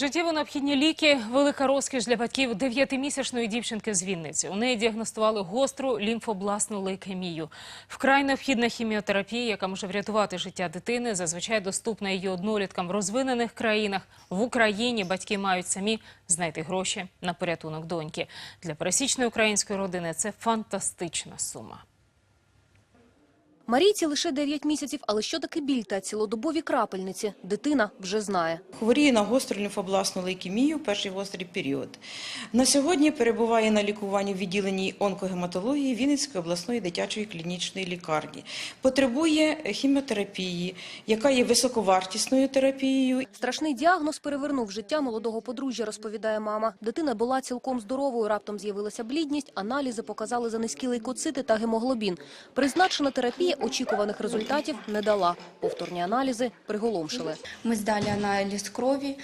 Життєво необхідні ліки – велика розкіш для батьків дев'ятимісячної дівчинки з Вінниці. У неї діагностували гостру лімфобласну лейкемію. Вкрай необхідна хіміотерапія, яка може врятувати життя дитини, зазвичай доступна її одноліткам в розвинених країнах. В Україні батьки мають самі знайти гроші на порятунок доньки. Для пересічної української родини це фантастична сума. Марійці лише 9 місяців, але що таке біль та цілодобові крапельниці, дитина вже знає. Хворіє на гостру лімфобласну лейкемію перший гострий період. На сьогодні перебуває на лікуванні в відділенні онкогематології Вінницької обласної дитячої клінічної лікарні. Потребує хіміотерапії, яка є високовартісною терапією. Страшний діагноз перевернув життя молодого подружжя, розповідає мама. Дитина була цілком здоровою, раптом з'явилася блідність, аналізи показали за низькі лейкоцити та гемоглобін. Призначена терапія очікуваних результатів не дала. Повторні аналізи приголомшили. Мы сдали анализ крови,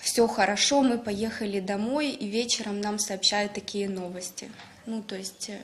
все хорошо, мы поехали домой, и вечером нам сообщают такие новости. Ну, то есть э, э,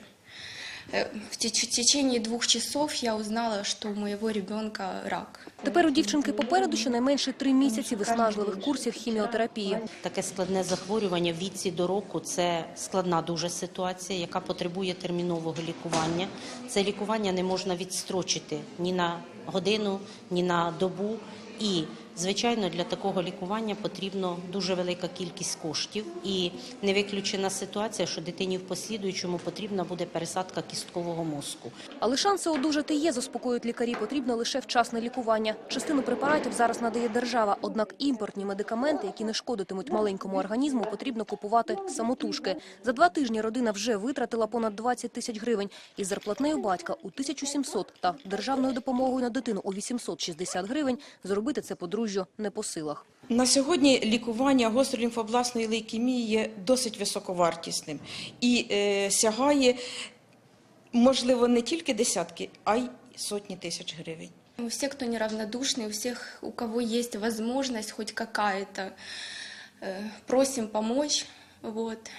в теч- в течение двух часов я узнала, что у моего ребенка рак. Тепер у дівчинки попереду щонайменше три місяці виснажливих курсів хіміотерапії. Таке складне захворювання віці до року це складна дуже ситуація, яка потребує термінового лікування. Це лікування не можна відстрочити ні на годину, ні на добу. І, звичайно, для такого лікування потрібно дуже велика кількість коштів. І не виключена ситуація, що дитині в послідуючому потрібна буде пересадка кісткового мозку. Але шанси одужати є, заспокоюють лікарі. Потрібно лише вчасне лікування. Частину препаратів зараз надає держава. Однак імпортні медикаменти, які не шкодитимуть маленькому організму, потрібно купувати самотужки. За два тижні родина вже витратила понад 20 тисяч гривень. Із зарплатнею батька у 1700 та державною допомогою на дитину у 860 гривень зробити це подружжю не по силах. На сьогодні лікування гострої лімфобласної лейкемії є досить високовартісним і е, сягає, можливо, не тільки десятки, а й сотні тисяч гривень. У всех, кто неравнодушный, у всех, у кого есть возможность хоть какая-то, э, просим помочь. Вот.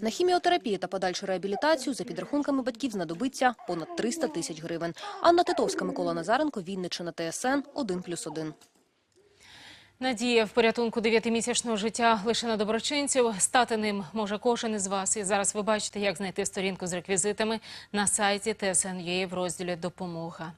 На хіміотерапію та подальшу реабілітацію за підрахунками батьків знадобиться понад 300 тисяч гривень. Анна Титовська, Микола Назаренко, Вінниччина, ТСН 1+,1. Надія в порятунку дев'ятимісячного життя лише на доброчинців. Стати ним може кожен із вас. І зараз ви бачите, як знайти сторінку з реквізитами на сайті TSN.ua в розділі «Допомога».